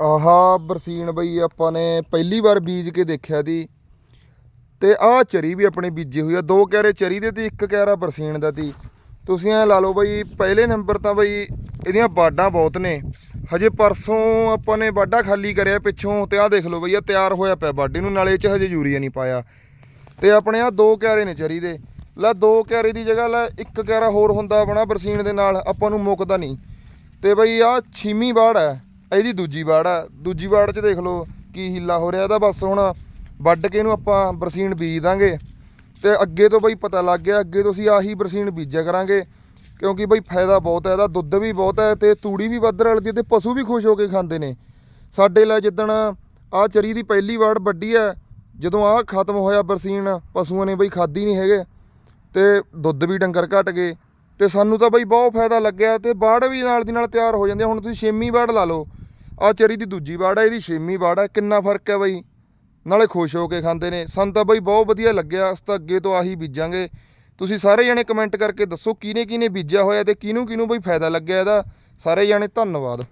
ਆਹਾ ਬਰਸੀਨ ਬਈ ਆਪਾਂ ਨੇ ਪਹਿਲੀ ਵਾਰ ਬੀਜ ਕੇ ਦੇਖਿਆ ਦੀ। ਤੇ ਆਹ ਚਰੀ ਵੀ ਆਪਣੇ ਬੀਜੀ ਹੋਈ ਆ। ਦੋ ਕਿਆਰੇ ਚਰੀ ਦੇ ਤੇ ਇੱਕ ਕਿਆਰਾ ਬਰਸੀਨ ਦਾ ਤੀ ਤੁਸੀਂ ਐ ਲਾ ਲਓ ਬਈ, ਪਹਿਲੇ ਨੰਬਰ ਤਾਂ ਬਈ ਇਹਦੀਆਂ ਬਾਡਾਂ ਬਹੁਤ ਨੇ। ਹਜੇ ਪਰਸੋਂ ਆਪਾਂ ਨੇ ਬਾਡਾ ਖਾਲੀ ਕਰਿਆ ਪਿੱਛੋਂ, ਤੇ ਆਹ ਦੇਖ ਲਓ ਬਈ ਆ ਤਿਆਰ ਹੋਇਆ ਪਿਆ ਬਾਡੀ ਨੂੰ, ਨਾਲੇ ਚ ਹਜੇ ਯੂਰੀਆ ਨਹੀਂ ਪਾਇਆ। ਤੇ ਆਪਣੇ ਆ ਦੋ ਕਿਆਰੇ ਨੇ ਚਰੀ ਦੇ। ਲੈ ਦੋ ਕਿਆਰੇ ਦੀ ਜਗ੍ਹਾ, ਲੈ ਇੱਕ ਕਿਆਰਾ ਹੋਰ ਹੁੰਦਾ ਆਪਣਾ ਬਰਸੀਨ ਦੇ ਨਾਲ, ਆਪਾਂ ਨੂੰ ਮੁੱਕਦਾ ਨਹੀਂ। ਤੇ ਬਈ ਆ ਛੀਮੀ ਬਾੜ ਹੈ। ਇਹਦੀ ਦੂਜੀ ਵਾੜ ਹੈ ਦੂਜੀ ਵਾੜ 'ਚ ਦੇਖ ਲਓ ਕੀ ਹੀਲਾ ਹੋ ਰਿਹਾ। ਇਹਦਾ ਬਸ ਹੁਣ ਵੱਢ ਕੇ ਇਹਨੂੰ ਆਪਾਂ ਬਰਸੀਨ ਬੀਜ ਦਾਂਗੇ। ਤੇ ਅੱਗੇ ਤੋਂ ਬਈ ਪਤਾ ਲੱਗ ਗਿਆ, ਅੱਗੇ ਤੋਂ ਅਸੀਂ ਆਹੀ ਬਰਸੀਨ ਬੀਜਿਆ ਕਰਾਂਗੇ। ਕਿਉਂਕਿ ਬਈ ਫਾਇਦਾ ਬਹੁਤ ਹੈ ਇਹਦਾ ਦੁੱਧ ਵੀ ਬਹੁਤ ਹੈ ਤੇ ਤੂੜੀ ਵੀ ਵੱਧ ਰਲਦੀ ਹੈ ਤੇ ਪਸ਼ੂ ਵੀ ਖੁਸ਼ ਹੋ ਕੇ ਖਾਂਦੇ ਨੇ। ਸਾਡੇ ਲੈ ਜਿੱਦਣ ਆ ਚਰੀ ਦੀ ਪਹਿਲੀ ਵਾੜ ਵੱਡੀ ਹੈ ਜਦੋਂ ਆ ਖਤਮ ਹੋਇਆ ਬਰਸੀਨ, ਪਸ਼ੂਆਂ ਨੇ ਬਈ ਖਾਦੀ ਨਹੀਂ ਹੈਗੇ ਤੇ ਦੁੱਧ ਵੀ ਡੰਗਰ ਘਟ ਗਏ। ਤੇ ਸਾਨੂੰ ਤਾਂ ਬਈ ਬਹੁਤ ਫਾਇਦਾ ਲੱਗਿਆ ਤੇ ਬਾੜ ਵੀ ਨਾਲ ਦੀ ਨਾਲ ਤਿਆਰ ਹੋ ਜਾਂਦੇ ਆ। ਹੁਣ ਤੁਸੀਂ ਛੇਵੀਂ ਬਾੜ ਲਾ ਲਓ। ਆ ਚਰੀ ਦੀ ਦੂਜੀ ਵਾੜ ਆ, ਇਹਦੀ ਛੇਵੀਂ ਵਾੜ ਹੈ ਕਿੰਨਾ ਫ਼ਰਕ ਹੈ ਬਾਈ? ਨਾਲੇ ਖੁਸ਼ ਹੋ ਕੇ ਖਾਂਦੇ ਨੇ। ਸਾਨੂੰ ਤਾਂ ਬਈ ਬਹੁਤ ਵਧੀਆ ਲੱਗਿਆ, ਅਸੀਂ ਤਾਂ ਅੱਗੇ ਤੋਂ ਆਹੀ ਬੀਜਾਂਗੇ। ਤੁਸੀਂ ਸਾਰੇ ਜਣੇ ਕਮੈਂਟ ਕਰਕੇ ਦੱਸੋ ਕਿਹਨੇ ਕਿਹਨੇ ਬੀਜਿਆ ਹੋਇਆ ਤੇ ਕਿਹਨੂੰ ਕਿਹਨੂੰ ਬਾਈ ਫਾਇਦਾ ਲੱਗਿਆ ਇਹਦਾ? ਸਾਰੇ ਜਣੇ ਧੰਨਵਾਦ।